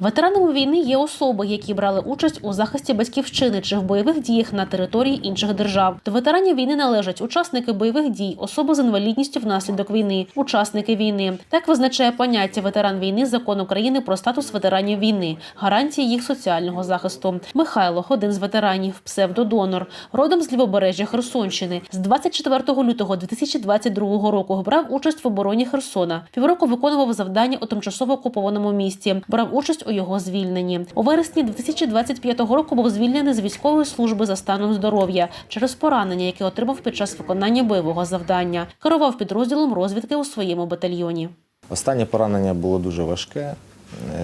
Ветеранами війни є особи, які брали участь у захисті батьківщини чи в бойових діях на території інших держав. До ветеранів війни належать учасники бойових дій, особи з інвалідністю внаслідок війни, учасники війни. Так визначає поняття ветеран війни закон України про статус ветеранів війни, гарантії їх соціального захисту. Михайло, один з ветеранів, псевдодонор, родом з лівобережжя Херсонщини. З 24 лютого 2022 року брав участь в обороні Херсона. Півроку виконував завдання у тимчасово окупованому місті. Брав участь у його звільненні. У вересні 2025 року був звільнений з військової служби за станом здоров'я через поранення, яке отримав під час виконання бойового завдання. Керував підрозділом розвідки у своєму батальйоні. Останнє поранення було дуже важке.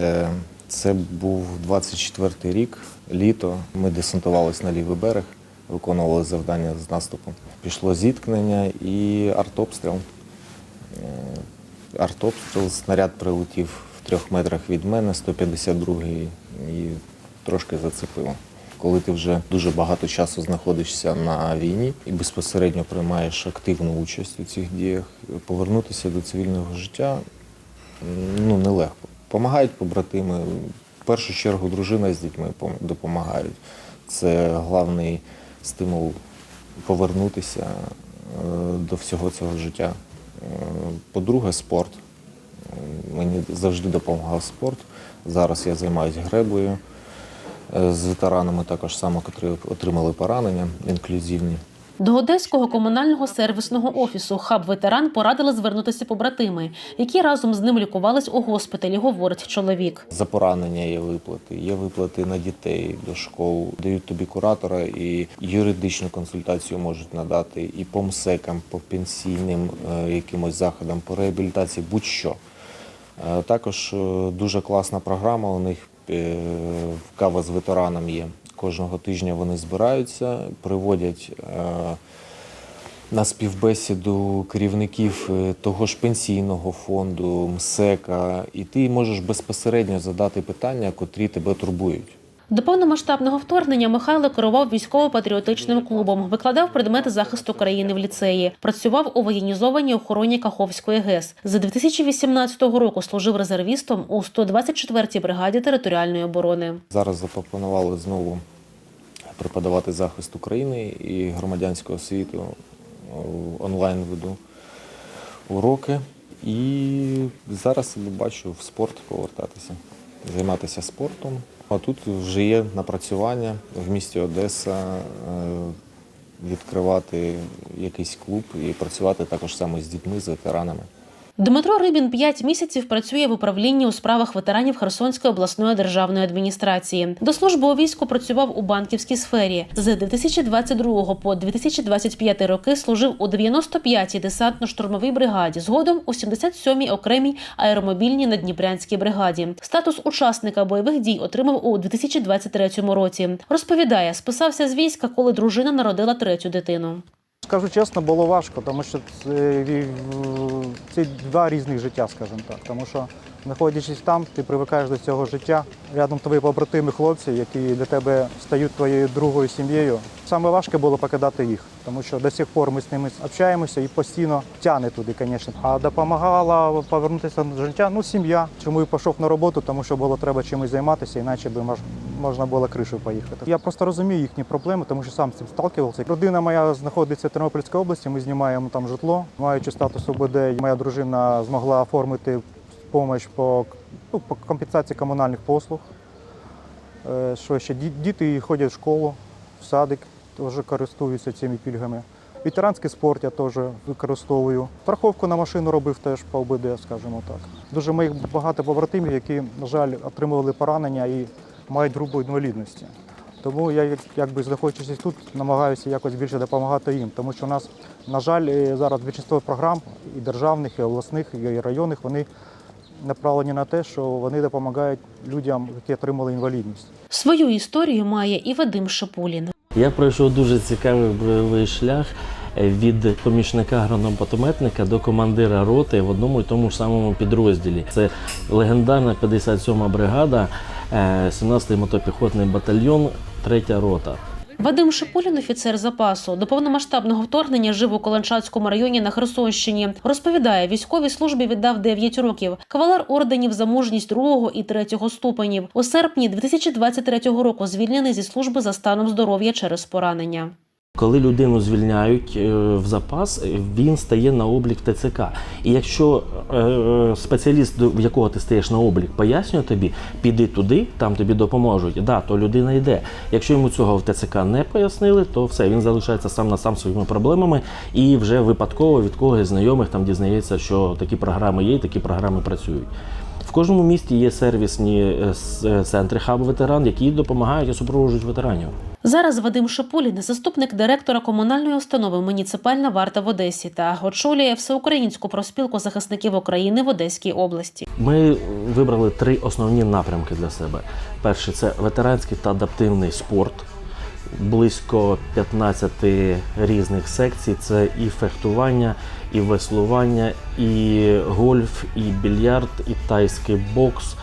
Е, Це був 24-й рік, літо. Ми десантувалися на лівий берег, виконували завдання з наступу. Пішло зіткнення і артобстріл. Е, Артобстріл, снаряд прилетів трьох метрах від мене, 152-й, і трошки зацепило. Коли ти вже дуже багато часу знаходишся на війні і безпосередньо приймаєш активну участь у цих діях, повернутися до цивільного життя ну, нелегко. Помагають побратими. В першу чергу дружина з дітьми допомагають. Це головний стимул повернутися е, до всього цього життя. Е, По-друге, спорт. Мені завжди допомагав спорт. Зараз я займаюся греблею е, з ветеранами, також само, які отримали поранення інклюзивні. До Одеського комунального сервісного офісу хаб ветеран порадили звернутися побратими, які разом з ним лікувались у госпіталі, говорить чоловік. За поранення є виплати, є виплати на дітей до школ, дають тобі куратора і юридичну консультацію можуть надати, і по МСЕКам, по пенсійним е, якимось заходам, по реабілітації, будь-що. Е, Також е, дуже класна програма. У них е, кава з ветераном є. Кожного тижня вони збираються, приводять на співбесіду керівників того ж пенсійного фонду, МСЕКа, і ти можеш безпосередньо задати питання, котрі тебе турбують. До повномасштабного вторгнення Михайло керував військово-патріотичним клубом, викладав предмети захисту країни в ліцеї, працював у воєнізованій охороні Каховської ГЕС. З 2018 року служив резервістом у 124-й бригаді територіальної оборони. Зараз запропонували знову преподавати захист України і громадянського освіту О, онлайн веду уроки. І зараз бачу в спорт повертатися, займатися спортом. А тут вже є напрацювання в місті Одеса, е, відкривати якийсь клуб і працювати також саме з дітьми, з ветеранами. Дмитро Рибін п'ять місяців працює в управлінні у справах ветеранів Херсонської обласної державної адміністрації. До служби у війську працював у банківській сфері. З 2022 по 2025 роки служив у 95-й десантно-штурмовій бригаді, згодом у 77-й окремій аеромобільній надніпрянській бригаді. Статус учасника бойових дій отримав у 2023 році. Розповідає, списався з війська, коли дружина народила третю дитину. Скажу чесно, було важко, тому що це, це два різних життя, скажімо так. Тому що знаходячись там, ти привикаєш до цього життя. Рядом твої побратими хлопці, які для тебе стають твоєю другою сім'єю. Саме важке було покидати їх, тому що до сих пор ми з ними общаємося і постійно тягне туди, звісно. А допомагала повернутися до життя, ну, сім'я. Чому і пішов на роботу, тому що було треба чимось займатися, іначе би мож- можна було кришу поїхати. Я просто розумію їхні проблеми, тому що сам з цим сталкивався. Родина моя знаходиться в Тернопільській області, ми знімаємо там житло. Маючи статус ОБД, моя дружина змогла оформити допомогу по, ну, по компенсації комунальних послуг. Е, Що ще діти ходять в школу, в садик, теж користуються цими пільгами. Ветеранський спорт я теж використовую. Страховку на машину робив теж по ОБД, скажімо так. Дуже моїх багато побратимів, які, на жаль, отримували поранення і мають групу інвалідності. Тому я, як- якби знаходячись тут, намагаюся якось більше допомагати їм. Тому що у нас, на жаль, е, зараз більшість програм і державних, і обласних, і районних, вони направлені на те, що вони допомагають людям, які отримали інвалідність. Свою історію має і Вадим Шапулін. Я пройшов дуже цікавий бойовий шлях е, від помічника гранатометника до командира роти в одному і тому ж самому підрозділі. Це легендарна 57-ма бригада, 17-й мотопіхотний батальйон, третя рота. Вадим Шипулін, офіцер запасу, до повномасштабного вторгнення жив у Колончацькому районі на Херсонщині. Розповідає, військовій службі віддав 9 років. Кавалер орденів за мужність другого і третього ступенів. У серпні 2023 року звільнений зі служби за станом здоров'я через поранення. Коли людину звільняють е, в запас, е, він стає на облік ТЦК. І якщо е, спеціаліст, до- в якого ти стаєш на облік, пояснює тобі, піди туди, там тобі допоможуть. Да, то людина йде. Якщо йому цього в ТЦК не пояснили, то все, він залишається сам на сам своїми проблемами і вже випадково від когось знайомих там дізнається, що такі програми є, такі програми працюють. Кожному місті є сервісні е, е, центри хаб ветеран, які допомагають і супроводжують ветеранів. Зараз Вадим Шипулін, заступник директора комунальної установи Муніципальна варта в Одесі та очолює всеукраїнську профспілку захисників України в Одеській області. Ми вибрали три основні напрямки для себе. Перший це ветеранський та адаптивний спорт. Близько 15 різних секцій. Це і фехтування, і веслування, і гольф, і більярд, і тайський бокс.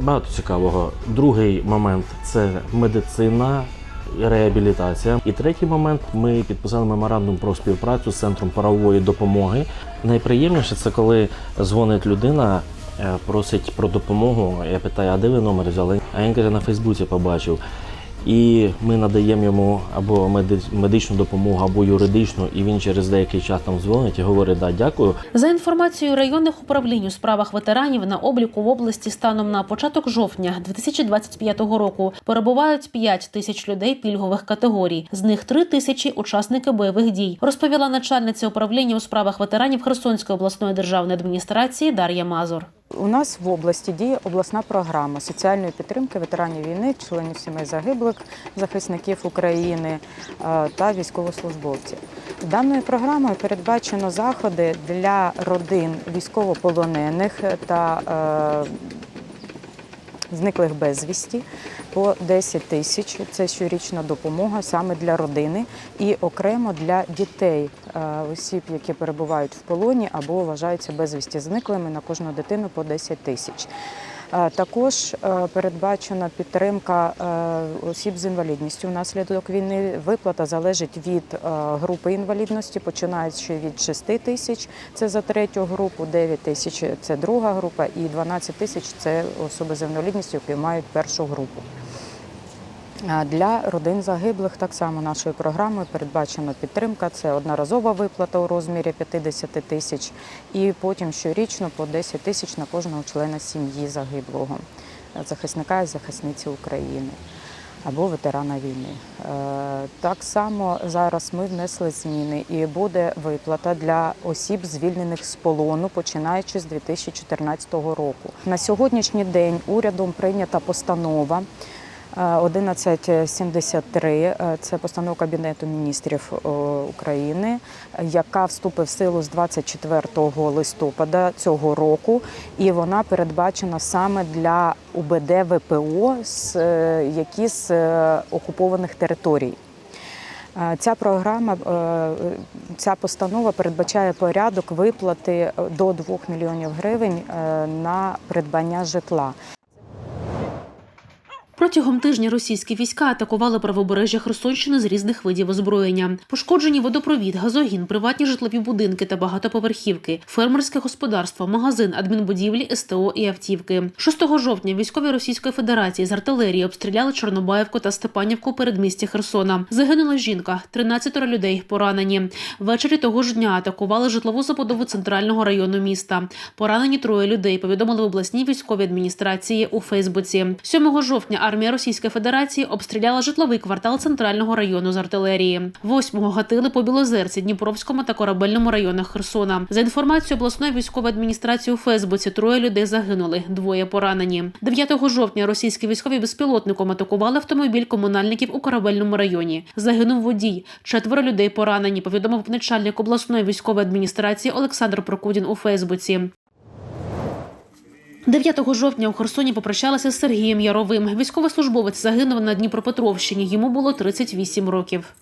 Багато цікавого. Другий момент це медицина. Реабілітація. І третій момент ми підписали меморандум про співпрацю з центром правової допомоги. Найприємніше це коли дзвонить людина, е, просить про допомогу. Я питаю, а де ви номер взяли? А він каже, на Фейсбуці побачив. І ми надаємо йому або меди- медичну допомогу, або юридичну, і він через деякий час там дзвонить і говорить, да, дякую. За інформацією районних управлінь у справах ветеранів на обліку в області станом на початок жовтня 2025 року перебувають 5 тисяч людей пільгових категорій. З них 3 тисячі учасники бойових дій. Розповіла начальниця управління у справах ветеранів Херсонської обласної державної адміністрації Дар'я Мазур. У нас в області діє обласна програма соціальної підтримки ветеранів війни, членів сімей загиблих, захисників України е, та військовослужбовців. Даною програмою передбачено заходи для родин військовополонених та е, зниклих безвісті по 10 тисяч. Це щорічна допомога саме для родини і окремо для дітей е, осіб, які перебувають в полоні або вважаються безвісті зниклими на кожну дитину по 10 тисяч. Також е, передбачена підтримка е, осіб з інвалідністю внаслідок війни. Виплата залежить від е, групи інвалідності, починаючи від 6 тисяч це за третю групу, 9 тисяч це друга група, і 12 тисяч це особи з інвалідністю, які мають першу групу. Для родин загиблих так само нашою програмою передбачена підтримка. Це одноразова виплата у розмірі 50 тисяч, і потім щорічно по 10 тисяч на кожного члена сім'ї загиблого, захисника і захисниці України або ветерана війни. Е, Так само зараз ми внесли зміни і буде виплата для осіб, звільнених з полону, починаючи з 2014 року. На сьогоднішній день урядом прийнята постанова. Е, 1173 е, це постанова Кабінету міністрів е, України, яка вступить в силу з 24 листопада цього року, і вона передбачена саме для УБД ВПО, е, які з е, окупованих територій. Е, Ця програма, е, ця постанова передбачає порядок виплати е, до 2 мільйонів гривень е, на придбання житла. Протягом тижня російські війська атакували правобережжя Херсонщини з різних видів озброєння. Пошкоджені водопровід, газогін, приватні житлові будинки та багатоповерхівки, фермерське господарство, магазин, адмінбудівлі, СТО і автівки. 6 жовтня військові Російської Федерації з артилерії обстріляли Чорнобаївку та Степанівку передмісті Херсона. Загинула жінка, 13 людей поранені. Ввечері того ж дня атакували житлову забудову центрального району міста. Поранені троє людей. Повідомили в обласній військовій адміністрації у Фейсбуці. 7 жовтня армія Російської Федерації обстріляла житловий квартал центрального району з артилерії. 8-го гатили по Білозерці, Дніпровському та Корабельному районах Херсона. За інформацією обласної військової адміністрації у Фейсбуці, троє людей загинули, двоє поранені. 9 жовтня російські військові безпілотником атакували автомобіль комунальників у Корабельному районі. Загинув водій. Четверо людей поранені. Повідомив начальник обласної військової адміністрації Олександр Прокудін у Фейсбуці. 9 жовтня у Херсоні попрощалася з Сергієм Яровим. Військовослужбовець загинув на Дніпропетровщині. Йому було 38 років.